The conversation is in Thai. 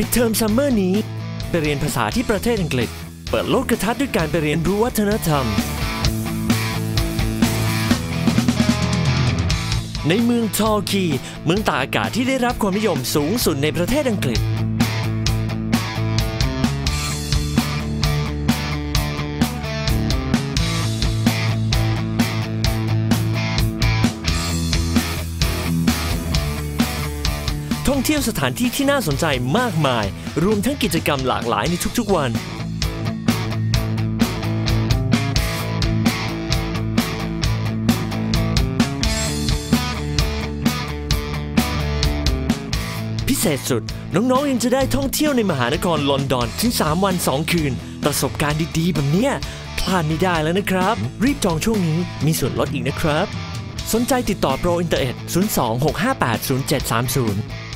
ปิดเทอมซัมเมอร์นี้ ไปเรียนภาษาที่ประเทศอังกฤษ เปิดโลกทัศน์ด้วยการไปเรียนรู้วัฒนธรรม ในเมืองทอร์คี เมืองตากอากาศที่ได้รับความนิยมสูงสุดในประเทศอังกฤษ ท่องเที่ยวสถานที่ที่น่าสนใจมากมาย รวมทั้งกิจกรรมหลากหลายในทุกๆวันพิเศษสุด น้องๆยังจะได้ท่องเที่ยวในมหานครลอนดอนถึง 3 วัน 2 คืน ประสบการณ์ดีๆ แบบเนี้ยพลาดไม่ได้แล้วนะครับ รีบจองช่วงนี้มีส่วนลดอีกนะครับ สนใจติดต่อโปรอินเตอร์เอ็ด02 658 0730